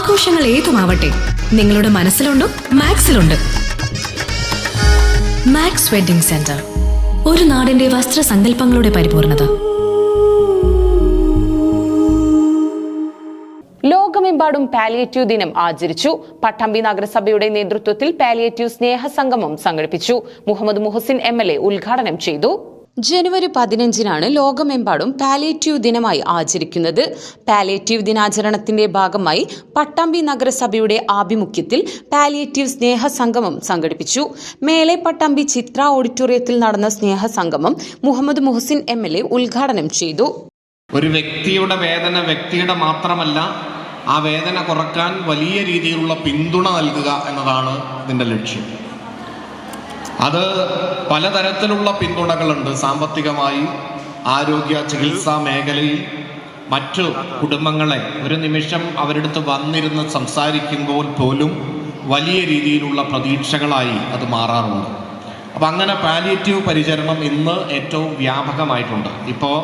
ആഘോഷങ്ങൾ ഏതുമാവട്ടെ നിങ്ങളുടെ മനസ്സിലുണ്ടോ മാക്സിലുണ്ട്. മാക്സ് വെഡിംഗ് സെന്റർ ഒരു നാടിന്റെ വസ്ത്രസങ്കല്പങ്ങളുടെ പരിപൂർണത. ലോകമെമ്പാടും പാലിയേറ്റീവ് ദിനം ആചരിച്ചു. പട്ടാമ്പി നഗരസഭയുടെ നേതൃത്വത്തിൽ പാലിയേറ്റീവ് സ്നേഹ സംഗമം സംഘടിപ്പിച്ചു. മുഹമ്മദ് മുഹസിൻ എം ഉദ്ഘാടനം ചെയ്തു. ജനുവരി പതിനഞ്ചിനാണ് ലോകമെമ്പാടും പാലിയേറ്റീവ് ദിനമായി ആചരിക്കുന്നത്. പാലിയേറ്റീവ് ദിനാചരണത്തിന്റെ ഭാഗമായി പട്ടാമ്പി നഗരസഭയുടെ ആഭിമുഖ്യത്തിൽ പാലിയേറ്റീവ് സ്നേഹ സംഗമം സംഘടിപ്പിച്ചു. മേലെ പട്ടാമ്പി ചിത്ര ഓഡിറ്റോറിയത്തിൽ നടന്ന സ്നേഹ സംഗമം Muhammad Muhsin M L A ഉദ്ഘാടനം ചെയ്തു. ഒരു വ്യക്തിയുടെ വേദന വ്യക്തിയുടെ മാത്രമല്ല ആ വേദന കുറയ്ക്കാൻ വലിയ രീതിയിലുള്ള പിന്തുണ നൽകുക എന്നതാണ് ഇതിന്റെ ലക്ഷ്യം. അത് പലതരത്തിലുള്ള പിന്തുണകളുണ്ട്. സാമ്പത്തികമായി ആരോഗ്യ ചികിത്സാ മേഖലയിൽ മറ്റു കുടുംബങ്ങളെ ഒരു നിമിഷം അവരെടുത്ത് വന്നിരുന്ന് സംസാരിക്കുമ്പോൾ പോലും വലിയ രീതിയിലുള്ള പ്രതീക്ഷകളായി അത് മാറാറുണ്ട്. അപ്പം അങ്ങനെ പാലിയേറ്റീവ് പരിചരണം ഇന്ന് ഏറ്റവും വ്യാപകമായിട്ടുണ്ട്. ഇപ്പോൾ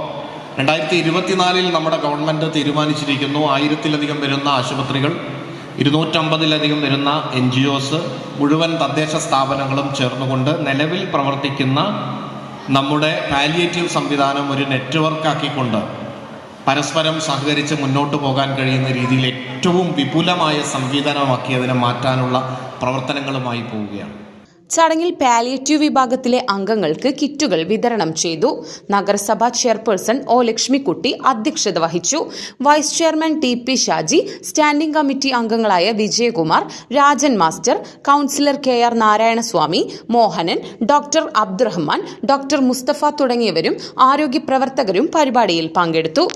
രണ്ടായിരത്തി ഇരുപത്തിനാലിൽ നമ്മുടെ ഗവൺമെന്റ് തീരുമാനിച്ചിരിക്കുന്നു ആയിരത്തിലധികം വരുന്ന ആശുപത്രികൾ ഇരുന്നൂറ്റമ്പതിലധികം വരുന്ന എൻ ജി ഒസ് മുഴുവൻ തദ്ദേശ സ്ഥാപനങ്ങളും ചേർന്നുകൊണ്ട് നിലവിൽ പ്രവർത്തിക്കുന്ന നമ്മുടെ പാലിയേറ്റീവ് സംവിധാനം ഒരു നെറ്റ്വർക്കാക്കിക്കൊണ്ട് പരസ്പരം സഹകരിച്ച് മുന്നോട്ട് പോകാൻ കഴിയുന്ന രീതിയിൽ ഏറ്റവും വിപുലമായ സംവിധാനമാക്കി അതിനെ മാറ്റാനുള്ള പ്രവർത്തനങ്ങളുമായി പോവുകയാണ്. ചടങ്ങിൽ പാലിയേറ്റീവ് വിഭാഗത്തിലെ അംഗങ്ങൾക്ക് കിറ്റുകൾ വിതരണം ചെയ്തു. നഗരസഭാ ചെയർപേഴ്സൺ ഒ ലക്ഷ്മിക്കുട്ടി അധ്യക്ഷത വഹിച്ചു. Vice chairman T P Shaji standing committee അംഗങ്ങളായ Vijayakumar Rajan master councillor K R Narayanaswamy Mohanan doctor Abdurahman doctor Musthafa തുടങ്ങിയവരും ആരോഗ്യ പ്രവർത്തകരും പരിപാടിയിൽ പങ്കെടുത്തു.